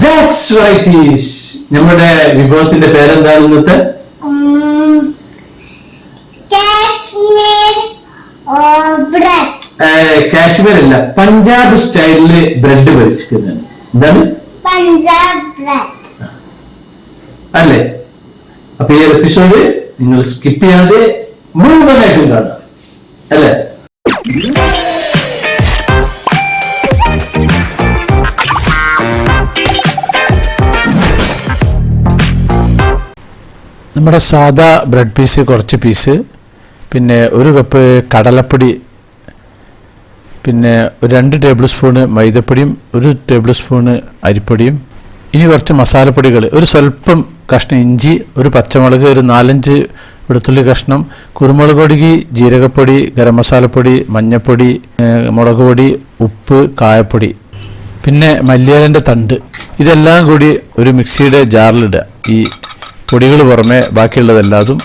സാക്സ് varieties നമ്മുടെ വിഭവത്തിന്റെ പേരെന്താണ് ഇന്നത്തെ? കാശ്മീർ അല്ല പഞ്ചാബ് സ്റ്റൈലിൽ ബ്രെഡ് പൊരിച്ചിരിക്കുന്നതാണ് എന്താണ്? അല്ലേ? അപ്പൊ ഈ എപ്പിസോഡ് നിങ്ങൾ സ്കിപ്പ് ചെയ്യാതെ മുഴുവനായിട്ടും കാണാം. അല്ലേ? നമ്മുടെ സാധാ ബ്രെഡ് പീസ് കുറച്ച് പീസ് പിന്നെ ഒരു കപ്പ് കടലപ്പൊടി പിന്നെ രണ്ട് ടേബിൾ സ്പൂണ് മൈദപ്പൊടിയും ഒരു ടേബിൾ സ്പൂണ് അരിപ്പൊടിയും ഇനി കുറച്ച് മസാലപ്പൊടികൾ. ഒരു സ്വല്പം കഷ്ണം ഇഞ്ചി ഒരു പച്ചമുളക് ഒരു നാലഞ്ച് വെളുത്തുള്ളി കഷ്ണം കുരുമുളക് പൊടി ജീരകപ്പൊടി ഗരം മസാലപ്പൊടി മഞ്ഞൾപ്പൊടി മുളക് പൊടി ഉപ്പ് കായപ്പൊടി പിന്നെ മല്ലിയാലിന്റെ തണ്ട്. ഇതെല്ലാം കൂടി ഒരു മിക്സിയുടെ ജാറിലിടുക. ഈ പൊടികൾ പുറമെ ബാക്കിയുള്ളതെല്ലാതും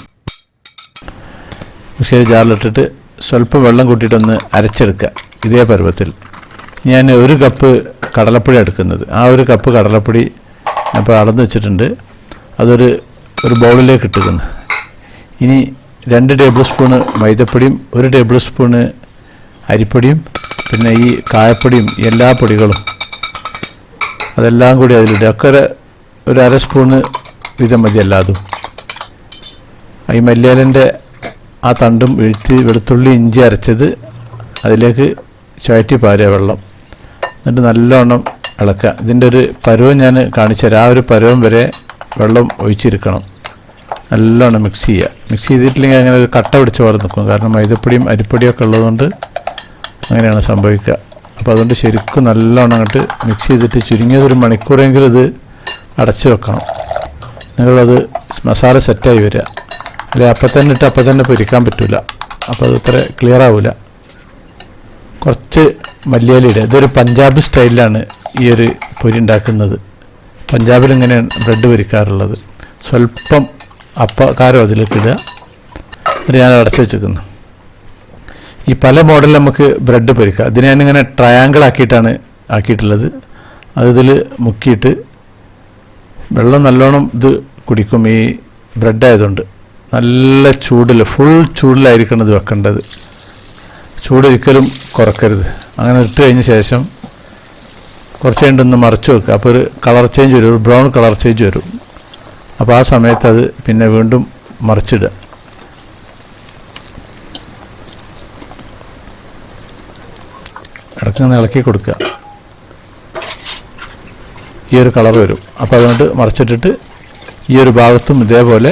മിക്സിയുടെ ജാറിലിട്ടിട്ട് സ്വല്പം വെള്ളം കൂട്ടിയിട്ടൊന്ന് അരച്ചെടുക്കുക ഇതേ പരുവത്തിൽ. ഞാൻ ഒരു കപ്പ് കടലപ്പൊടി എടുക്കുന്നത്. ആ ഒരു കപ്പ് കടലപ്പൊടി ഞാൻ ഇപ്പോൾ അളന്ന് വെച്ചിട്ടുണ്ട്. അതൊരു ഒരു ബൗളിലേക്ക് ഇട്ടിരുന്നു ഇനി രണ്ട് ടേബിൾ സ്പൂണ് മൈദപ്പൊടിയും ഒരു ടേബിൾ സ്പൂണ് അരിപ്പൊടിയും പിന്നെ ഈ കായപ്പൊടിയും എല്ലാ പൊടികളും അതെല്ലാം കൂടി അതിലിടുക. ഒക്കെ ഒരു അര സ്പൂണ് വീതം മതി എല്ലാതും. ഈ മല്ലിയിലന്റെ ആ തണ്ടും വീഴ്ത്തി വെളുത്തുള്ളി ഇഞ്ചി അരച്ചത് അതിലേക്ക് ചുവറ്റി പാരുക വെള്ളം. എന്നിട്ട് നല്ലോണം ഇളക്കുക. ഇതിന്റെ ഒരു പരുവം ഞാൻ കാണിച്ചു തരാം. ആ ഒരു പരുവം വരെ വെള്ളം ഒഴിച്ചിരിക്കണം. നല്ലോണം മിക്സ് ചെയ്യുക. മിക്സ് ചെയ്തിട്ടില്ലെങ്കിൽ അങ്ങനെ ഒരു കട്ട പിടിച്ച് പോലെ നിൽക്കും. കാരണം മൈദപ്പൊടിയും അരിപ്പൊടിയും ഒക്കെ ഉള്ളതുകൊണ്ട് അങ്ങനെയാണ് സംഭവിക്കുക. അപ്പോൾ അതുകൊണ്ട് ശരിക്കും നല്ലോണം അങ്ങോട്ട് മിക്സ് ചെയ്തിട്ട് ചുരുങ്ങിയത് ഒരു മണിക്കൂറെങ്കിലും ഇത് അടച്ചു വെക്കണം. നിങ്ങളത് മസാല സെറ്റായി വരിക. അല്ലെ അപ്പം തന്നെ ഇട്ട് അപ്പം തന്നെ പൊരിക്കാൻ പറ്റില്ല അപ്പോൾ അത് ക്ലിയർ ആവില്ല കുറച്ച് മല്ലിയാലി ഇടുക. ഇതൊരു പഞ്ചാബി സ്റ്റൈലിലാണ് ഈ ഒരു പൊരി ഉണ്ടാക്കുന്നത്. പഞ്ചാബിൽ ഇങ്ങനെയാണ് ബ്രെഡ് പൊരിക്കാറുള്ളത്. സ്വല്പം അപ്പക്കാരം അതിലേക്ക് ഇടുക. എന്നിട്ട് ഞാൻ അടച്ചു വെച്ചിരിക്കുന്നു ഈ പല മോഡലിൽ നമുക്ക് ബ്രെഡ് പൊരിക്കാം. അതിനെ ഞാനിങ്ങനെ ട്രയാങ്കിൾ ആക്കിയിട്ടാണ് ആക്കിയിട്ടുള്ളത്. അതിൽ മുക്കിയിട്ട് വെള്ളം നല്ലോണം ഇത് കുടിക്കും. ഈ ബ്രെഡ് ആയതുകൊണ്ട് നല്ല ചൂടിൽ ഫുൾ ചൂടിലായിരിക്കണം ഇത് വെക്കേണ്ടത്. ചൂടൊരിക്കലും കുറക്കരുത്. അങ്ങനെ ഇട്ട് കഴിഞ്ഞ ശേഷം കുറച്ച് കഴിഞ്ഞൊന്ന് മറച്ചു വെക്കുക അപ്പോൾ ഒരു കളർ ചേഞ്ച് വരും. ഒരു ബ്രൗൺ കളർ ചേഞ്ച് വരും. അപ്പോൾ ആ സമയത്ത് അത് പിന്നെ വീണ്ടും മറിച്ചിടുക. ഇടയ്ക്ക് ഇളക്കി കൊടുക്കുക. ഈ ഒരു കളർ വരും. അപ്പോൾ അതുകൊണ്ട് മറിച്ചിട്ടിട്ട് ഈ ഒരു ഭാഗത്തും ഇതേപോലെ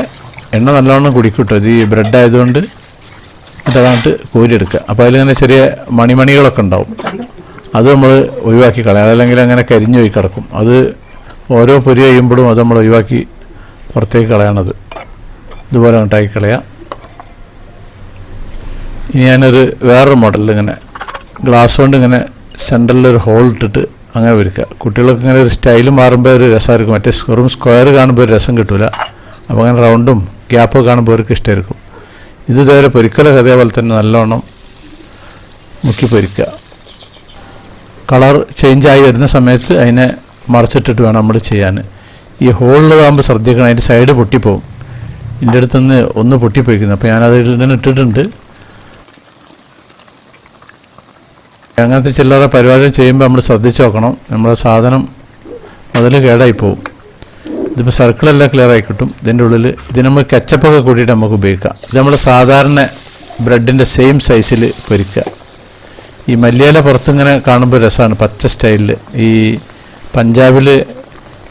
എണ്ണ നല്ലവണ്ണം കുടിക്കൂട്ടോ. ഇത് ഈ ബ്രെഡ് ആയതുകൊണ്ട് ഇതങ്ങോട്ട് കോരിയെടുക്കുക. അപ്പോൾ അതിലിങ്ങനെ ചെറിയ മണിമണികളൊക്കെ ഉണ്ടാവും. അത് നമ്മൾ ഒഴിവാക്കി കളയാം. അതല്ലെങ്കിൽ അങ്ങനെ കരിഞ്ഞു പോയി കിടക്കും. അത് ഓരോ പൊരി കഴിയുമ്പോഴും അത് നമ്മൾ ഒഴിവാക്കി പുറത്തേക്ക് കളയണത്. ഇതുപോലെ ഉണ്ടാക്കി കളയാം. ഇനി ഞാനൊരു വേറൊരു മോഡലിൽ ഇങ്ങനെ ഗ്ലാസ് കൊണ്ട് ഇങ്ങനെ സെന്ററിൽ ഒരു ഹോൾ ഇട്ടിട്ട് അങ്ങനെ ഒരുക്കുക കുട്ടികൾക്ക് ഇങ്ങനെ ഒരു സ്റ്റൈൽ മാറുമ്പോൾ ഒരു രസമായിരിക്കും മറ്റേ വെറും സ്ക്വയർ കാണുമ്പോൾ ഒരു രസം കിട്ടില്ല അപ്പോൾ അങ്ങനെ റൗണ്ടും ഗ്യാപ്പ് കാണുമ്പോൾ അവർക്ക് ഇഷ്ടമായിരിക്കും ഇത് ഇതുവരെ പൊരിക്കലൊക്കെ അതേപോലെ തന്നെ നല്ലോണം മുക്കി പൊരിക്കുക കളർ ചേഞ്ച് ആയി വരുന്ന സമയത്ത് അതിനെ മറച്ചിട്ടിട്ട് വേണം നമ്മൾ ചെയ്യാൻ ഈ ഹോളിലാകുമ്പോൾ ശ്രദ്ധിക്കണം. അതിന്റെ സൈഡ് പൊട്ടിപ്പോവും. എന്റെ അടുത്തുനിന്ന് ഒന്ന് പൊട്ടിപ്പോയിക്കുന്നു. അപ്പോൾ ഞാനത് ഇട്ടിട്ടുണ്ട്. അങ്ങനത്തെ ചില്ലറ പരിപാടികൾ ചെയ്യുമ്പോൾ നമ്മൾ ശ്രദ്ധിച്ച് നോക്കണം. നമ്മുടെ സാധനം മുതൽ കേടായി പോകും ഇതിപ്പോൾ സർക്കിളെല്ലാം ക്ലിയർ ആയി കിട്ടും. ഇതിന്റെ ഉള്ളിൽ ഇത് നമ്മൾ കച്ചപ്പൊക്കെ കൂട്ടിയിട്ട് നമുക്ക് ഉപയോഗിക്കാം. ഇത് നമ്മൾ സാധാരണ ബ്രെഡിന്റെ സെയിം സൈസിൽ പൊരിക്കുക ഈ മല്ലിയില പുറത്തിങ്ങനെ കാണുമ്പോൾ രസമാണ് പച്ച സ്റ്റൈലിൽ ഈ പഞ്ചാബിൽ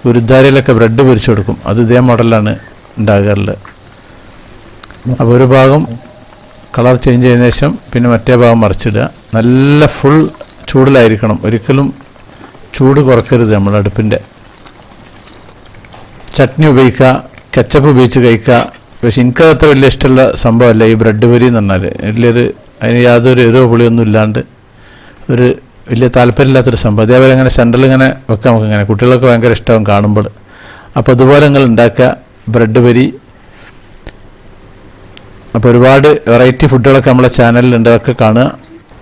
ഗുരുദ്വാരയിലൊക്കെ ബ്രെഡ് പൊരിച്ചു കൊടുക്കും. അത് ഇതേ മോഡലാണ് ഉണ്ടാകാറുള്ളത്. അപ്പോൾ ഒരു ഭാഗം കളർ ചേഞ്ച് ചെയ്തതിനു ശേഷം പിന്നെ മറ്റേ ഭാഗം മറിച്ചിടുക. നല്ല ഫുൾ ചൂടിലായിരിക്കണം. ഒരിക്കലും ചൂട് കുറക്കരുത് നമ്മൾ അടുപ്പിന്റെ. ചട്നി ഉപയോഗിക്കുക കെച്ചപ്പ് ഉപയോഗിച്ച് കഴിക്കുക. പക്ഷെ എനിക്കത് അത്ര വലിയ ഇഷ്ടമുള്ള സംഭവമല്ല ഈ ബ്രെഡ് പൊരി എന്ന് പറഞ്ഞാൽ വലിയൊരു അതിന് യാതൊരു എരിവോ പുളിയൊന്നും ഇല്ലാണ്ട് ഒരു വലിയ താല്പര്യമില്ലാത്തൊരു സംഭവം. അതേപോലെ ഇങ്ങനെ സെന്ററിൽ ഇങ്ങനെ വെക്കാം നമുക്ക് ഇങ്ങനെ കുട്ടികളൊക്കെ ഭയങ്കര ഇഷ്ടമാവും കാണുമ്പോൾ. അപ്പോൾ അതുപോലെ നിങ്ങൾ ഉണ്ടാക്കുക ബ്രെഡ് പൊരി. അപ്പോൾ ഒരുപാട് വെറൈറ്റി ഫുഡുകളൊക്കെ നമ്മളെ ചാനലിലുണ്ട് അതൊക്കെ കാണുക.